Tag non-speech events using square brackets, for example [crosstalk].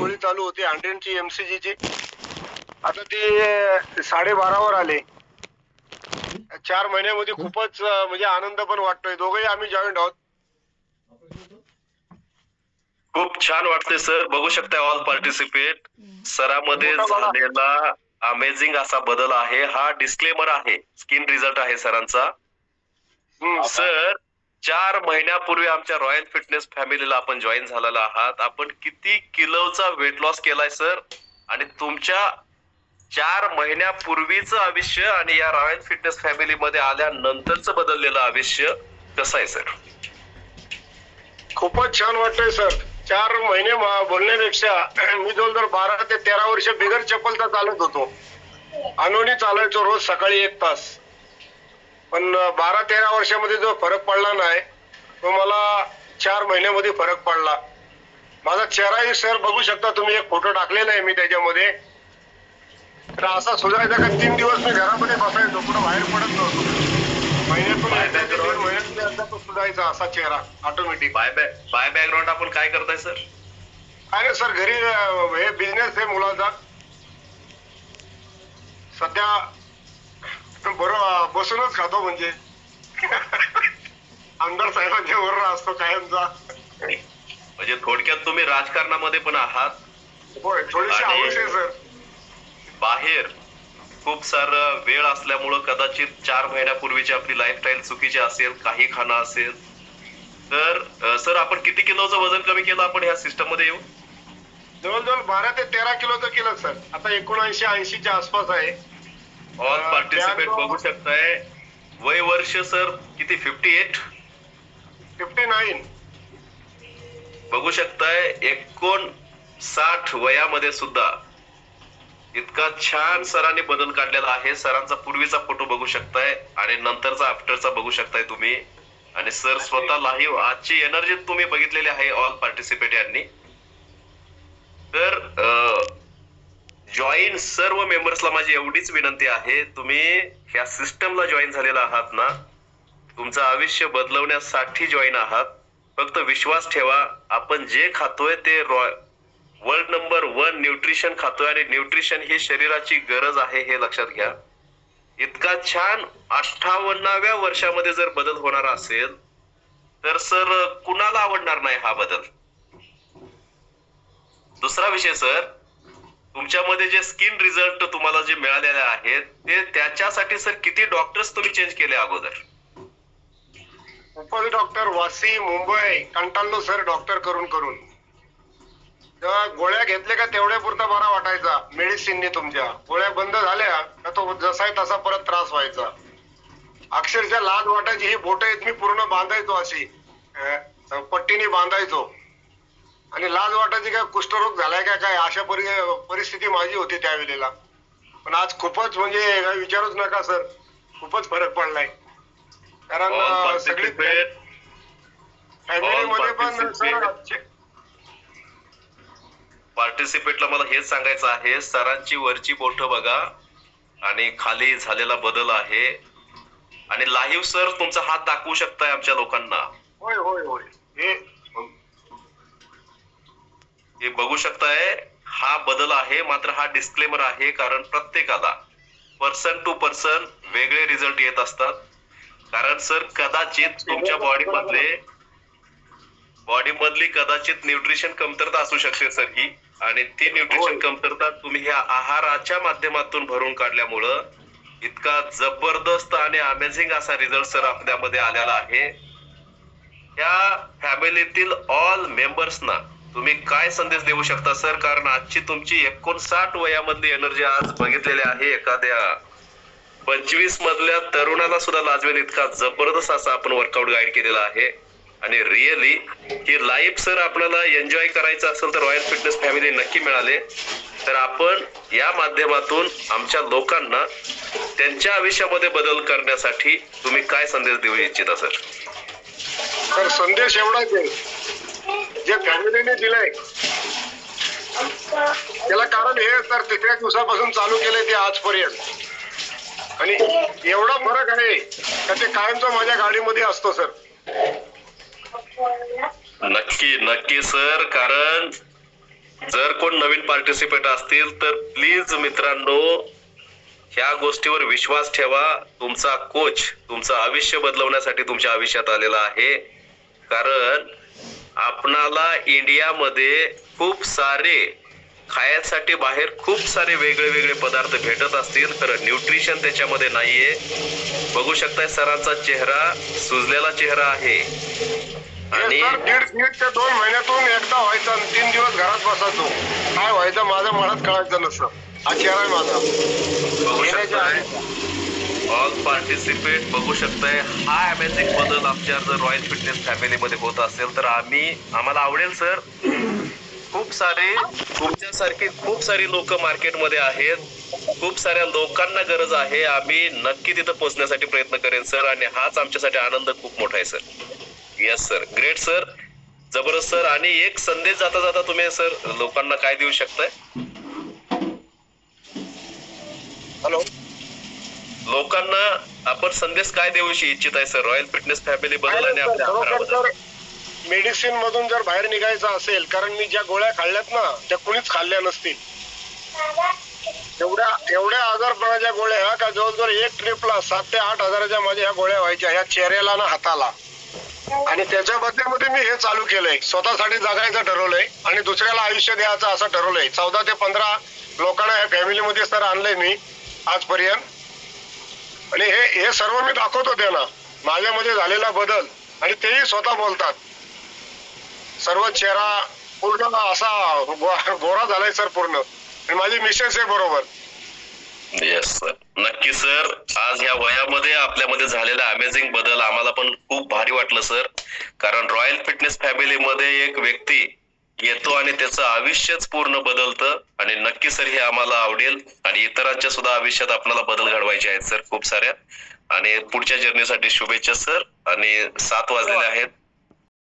गोळी चालू होती हंड्रेडची एमसीजी ची. आता ती साडेबारावर आले. चार महिन्यामध्ये खूपच म्हणजे आनंद पण वाटतोय. दोघंही आम्ही जॉईंट आहोत. खूप छान वाटते सर. बघू शकता ऑल पार्टिसिपेट सरामध्ये. झालेला अमेझिंग असा बदल आहे. हा डिस्क्लेमर आहे. स्किन रिझल्ट आहे सरांचा. सर चार महिन्यापूर्वी आमच्या रॉयल फिटनेस फॅमिलीला आपण जॉईन झालेला आहात. आपण किती किलोचा वेट लॉस केलाय सर आणि तुमच्या चार महिन्यापूर्वीचं आयुष्य आणि या रॉयल फिटनेस फॅमिलीमध्ये आल्यानंतरचं बदललेलं आयुष्य कसं आहे सर खूपच छान वाटतंय सर चार महिने बोलण्यापेक्षा [clears throat] मी जवळजवळ बारा ते तेरा वर्ष बिगर चप्पलचा चालत होतो. अनुनी चालायचो रोज सकाळी एक तास. पण बारा तेरा वर्षामध्ये जो फरक पडला नाही तो मला चार महिन्यामध्ये फरक पडला. माझा चेहराही सर बघू शकता तुम्ही एक फोटो टाकलेला आहे मी त्याच्यामध्ये. तर असा सुधारायचा का तीन दिवस मी घरामध्ये बसायचो कुठं बाहेर पडत नव्हतो. महिन्यातून महिन्यातून सुधारायचा असा चेहरा automatic by back by background आपण काय करताय सर अरे सर घरी हे बिझनेस आहे मुलाचा. सध्या बसूनच खातो म्हणजे. आमदार साहेबांच्या वर असतो कायमचा. म्हणजे थोडक्यात तुम्ही राजकारणामध्ये पण आहात. होय थोडीशी आणि- आवश्यक आहे सर. बाहेर खूप सारं वेळ असल्यामुळं कदाचित चार महिन्यापूर्वीची आपली लाईफस्टाईल चुकीची असेल काही खाणं असेल. तर सर आपण किती किलोचं वजन कमी केलं आपण ह्या सिस्टममध्ये येऊ जवळजवळ बारा ते तेरा किलोचं केलं सर. आता एकोणऐंशी ऐंशीच्या आसपास आहे. ऑल पार्टिसिपेट बघू शकताय वय वर्ष सर किती फिफ्टी एट फिफ्टी नाईन बघू शकताय एकोण साठ वयामध्ये सुद्धा इतका छान सरांनी बदल काढलेला आहे. सरांचा पूर्वीचा फोटो बघू शकताय आणि नंतरचा आफ्टरचा बघू शकताय तुम्ही. आणि सर स्वतः लाईव्ह आजची एनर्जी तुम्ही बघितलेली आहे ऑल पार्टिसिपेट यांनी तर जॉईन सर्व मेंबर्सला माझी एवढीच विनंती आहे. तुम्ही ह्या सिस्टमला जॉईन झालेला आहात ना तुमचं आयुष्य बदलवण्यासाठी जॉईन आहात. फक्त विश्वास ठेवा आपण जे खातोय ते वर्ल्ड नंबर वन न्यूट्रिशन खातोय आणि न्यूट्रिशन ही शरीराची गरज आहे हे लक्षात घ्या. इतका छान अठ्ठावन्नाव्या वर्षामध्ये जर बदल होणार असेल तर सर कुणाला आवडणार नाही हा बदल? दुसरा विषय सर. तुमच्यामध्ये जे स्किन रिझल्ट तुम्हाला जे मिळालेले आहेत ते त्याच्यासाठी सर किती डॉक्टर्स तुम्ही चेंज केले अगोदर? उपल डॉक्टर वासी मुंबई कंटाळलो सर डॉक्टर करून करून. गोळ्या घेतल्या का तेवढ्या पुरता बरा वाटायचा मेडिसिनने तुमच्या. गोळ्या बंद झाल्या का तो जसा आहे तसा परत त्रास व्हायचा. अक्षरशः लाल वाटायची ही बोट आहेत मी पूर्ण बांधायचो अशी. पट्टीने बांधायचो. आणि लाज वाटायची का कुष्ठरोग झालाय का काय अशा परि परिस्थिती माझी होती त्यावेळेला पण आज खूपच म्हणजे काय विचारूच नका सर. खूपच फरक पडलाय. कारण सगळी फॅमिलीमध्ये पण. सर पार्टिसिपेटला मला हेच सांगायचं आहे सरांची वरची बोट बघा. आणि खाली झालेला बदल आहे. आणि लाईव्ह सर तुमचा हात दाखवू शकताय आमच्या लोकांना. होय होय होय. हे हे बघू शकताय हा बदल आहे मात्र हा डिस्क्लेमर आहे कारण प्रत्येकाला पर्सन टू पर्सन वेगळे रिझल्ट येत असतात. कारण सर कदाचित तुमच्या बॉडी मधले बॉडी मधली कदाचित न्यूट्रिशन कमतरता असू शकते सर ही. आणि ती न्यूट्रिशन होय. कमतरता तुम्ही ह्या आहाराच्या माध्यमातून भरून काढल्यामुळं इतका जबरदस्त आणि अमेझिंग असा रिझल्ट सर आपल्यामध्ये आलेला आहे. या फॅमिलीतील ऑल मेंबर्सना तुम्ही काय संदेश देऊ शकता सर? कारण आजची तुमची एकोणसाठ वयामधली एनर्जी आज बघितलेली आहे एखाद्या पंचवीस मधल्या तरुणाला सुद्धा लाजवेल इतका जबरदस्त असा आपण वर्कआउट गाईड केलेला आहे. आणि रिअली ही लाईफ सर आपल्याला एन्जॉय करायचं असेल तर रॉयल फिटनेस फॅमिली नक्की मिळाले. तर आपण या माध्यमातून आमच्या लोकांना त्यांच्या आयुष्यामध्ये बदल करण्यासाठी तुम्ही काय संदेश देऊ इच्छिता सर? सर संदेश एवढाच आहे. जे फॅमिलीने दिलाय. त्याला कारण हे तर तिसऱ्या दिवसापासून चालू केलंय ते आजपर्यंत. आणि एवढा फरक आहे का ते कायमचा माझ्या गाडीमध्ये असतो सर. नक्की नक्की सर कारण जर कोण नवीन पार्टिसिपेट असतील तर प्लीज मित्रांनो ह्या गोष्टीवर विश्वास ठेवा. तुमचा कोच तुमचं आयुष्य बदलवण्यासाठी तुमच्या आयुष्यात आलेला आहे. कारण आपणाला इंडियामध्ये खूप सारे खायसाठी बाहेर खूप सारे वेगळे वेगळे पदार्थ भेटत असतील. खरं न्यूट्रिशन त्याच्यामध्ये नाहीये. बघू शकताय सरांचा चेहरा सुजलेला चेहरा आहे. आणि दोन महिन्यातून एकदा व्हायचं तीन दिवस घरात बसायचो. काय व्हायचं माझं मनात कळायचं नसतं. हा चेहरा माझा. बघू शकताय. ऑल पार्टिसिपेट बघू शकताय हा अमेझिंग बदल आमच्या जर रॉयल फिटनेस फॅमिलीमध्ये होत असेल तर आम्ही आम्हाला आवडेल सर खूप सारे तुमच्यासारखे खूप सारी लोक मार्केटमध्ये आहेत. खूप साऱ्या लोकांना गरज आहे आम्ही नक्की तिथं पोहोचण्यासाठी प्रयत्न करेन सर आणि हाच आमच्यासाठी आनंद खूप मोठा आहे sir yes sir great sir जबरदस्त सर आणि एक संदेश जाता जाता तुम्ही सर लोकांना काय देऊ शकताय? हॅलो लोकांना आपण संदेश काय देऊ इच्छित आहे सर रॉयल फिटनेस फॅमिली बद्दल आणि आपल्या मेडिसिन मधून जर बाहेर निघायचं असेल कारण मी ज्या गोळ्या खाल्ल्यात ना त्या कुणीच खाल्ल्या नसतील. एवढ्या एवढ्या आजारपणाच्या गोळ्या ह्या का? जवळजवळ एक ट्रिपला सात ते आठ हजाराच्या माझ्या ह्या गोळ्या व्हायच्या ह्या चेहऱ्याला ना हाताला. आणि त्याच्या बदल्यामध्ये मी हे चालू केलंय. स्वतःसाठी जगायचं ठरवलंय आणि दुसऱ्याला आयुष्य द्यायचं असं ठरवलंय. चौदा ते पंधरा लोकांना या फॅमिलीमध्ये सर आणलंय मी आजपर्यंत. आणि हे हे सर्व मी दाखवतो त्यांना. माझ्यामध्ये झालेला बदल. आणि तेही स्वतः बोलतात. सर्व चेहरा पूर्ण असा गोरा झालाय सर पूर्ण. आणि माझी मिसेस आहे बरोबर. येस सर नक्की सर आज ह्या वयामध्ये आपल्यामध्ये झालेला अमेझिंग बदल आम्हाला पण खूप भारी वाटलं सर कारण रॉयल फिटनेस फॅमिलीमध्ये एक व्यक्ती येतो आणि त्याचं आयुष्यच पूर्ण बदलतं. आणि नक्की सर हे आम्हाला आवडेल. आणि इतरांच्या सुद्धा आयुष्यात आपल्याला बदल घडवायचे आहेत सर खूप साऱ्या. आणि पुढच्या जर्नीसाठी शुभेच्छा सर. आणि सात वाजलेले आहेत.